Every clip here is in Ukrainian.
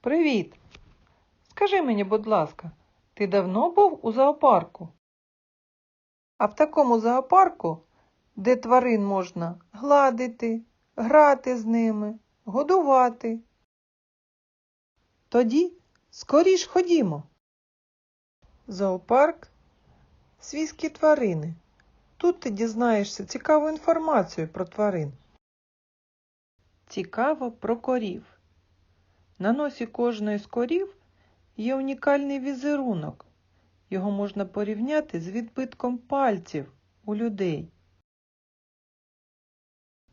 Привіт. Скажи мені, будь ласка, ти давно був у зоопарку? А в такому зоопарку, де тварин можна гладити, грати з ними, годувати. Тоді скоріш ходімо. Зоопарк свійські тварини. Тут ти дізнаєшся цікаву інформацію про тварин. Цікаво про корів. На носі кожної з корів є унікальний візерунок. Його можна порівняти з відбитком пальців у людей.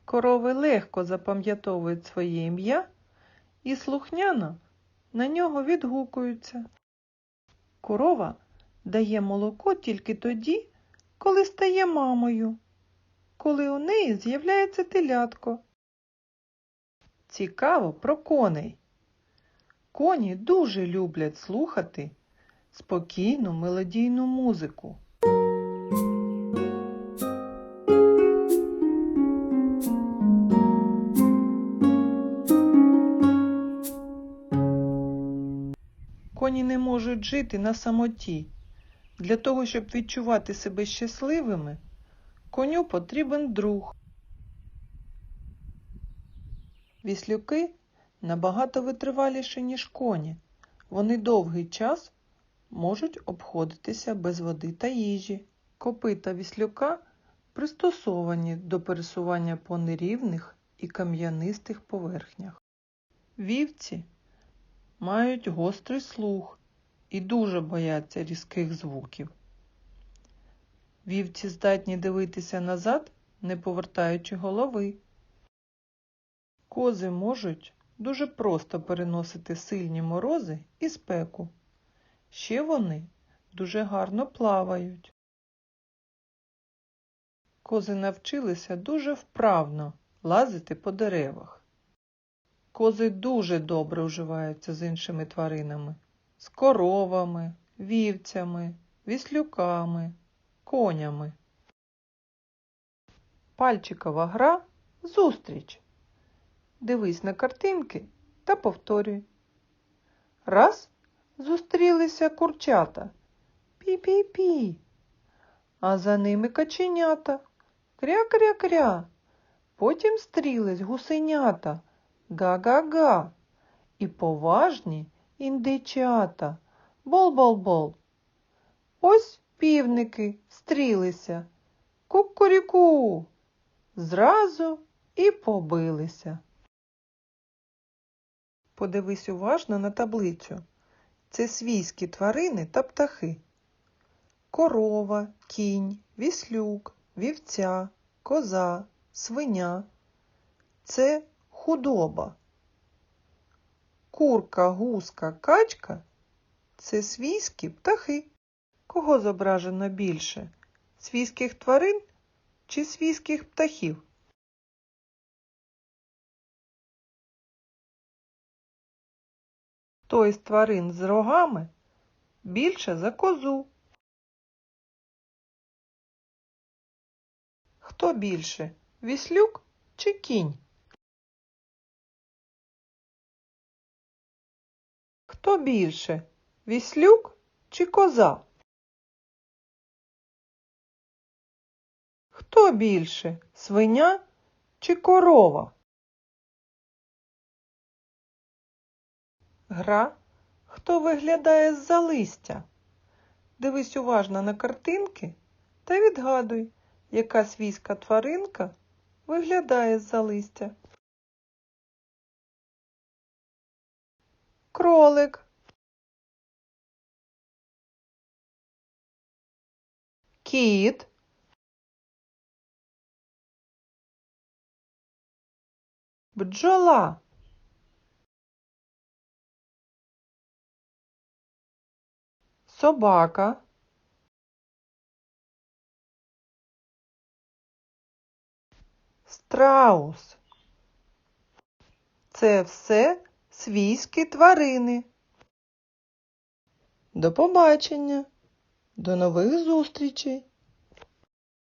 Корови легко запам'ятовують своє ім'я і слухняно на нього відгукуються. Корова дає молоко тільки тоді, коли стає мамою, коли у неї з'являється телятко. Цікаво про коней. Коні дуже люблять слухати спокійну мелодійну музику. Коні не можуть жити на самоті. Для того, щоб відчувати себе щасливими, коню потрібен друг. Віслюки набагато витриваліші, ніж коні. Вони довгий час можуть обходитися без води та їжі. Копита віслюка пристосовані до пересування по нерівних і кам'янистих поверхнях. Вівці мають гострий слух і дуже бояться різких звуків. Вівці здатні дивитися назад, не повертаючи голови. Кози можуть дуже просто переносити сильні морози і спеку. Ще вони дуже гарно плавають. Кози навчилися дуже вправно лазити по деревах. Кози дуже добре уживаються з іншими тваринами, з коровами, вівцями, віслюками, конями. Пальчикова гра зустріч. Дивись на картинки та повторюй. Раз зустрілися курчата. Пі-пі-пі. А за ними каченята. Кря-кря-кря. Потім стрілись гусенята. Га-га-га. І поважні індичата. Бол-бол-бол. Ось півники стрілися. Кукуріку. Зразу і побилися. Подивись уважно на таблицю. Це свійські тварини та птахи. Корова, кінь, віслюк, вівця, коза, свиня. Це худоба. Курка, гуска, качка це свійські птахи. Кого зображено більше? Свійських тварин чи свійських птахів? Той з тварин з рогами більше за козу. Хто більше? Віслюк чи кінь? Хто більше? Віслюк чи коза? Хто більше? Свиня чи корова? Гра Хто виглядає з-за листя? Дивись уважно на картинки та відгадуй, яка свійська тваринка виглядає з-за листя. Кролик. Кіт. Бджола. Собака. Страус. Це все свійські тварини. До побачення, до нових зустрічей!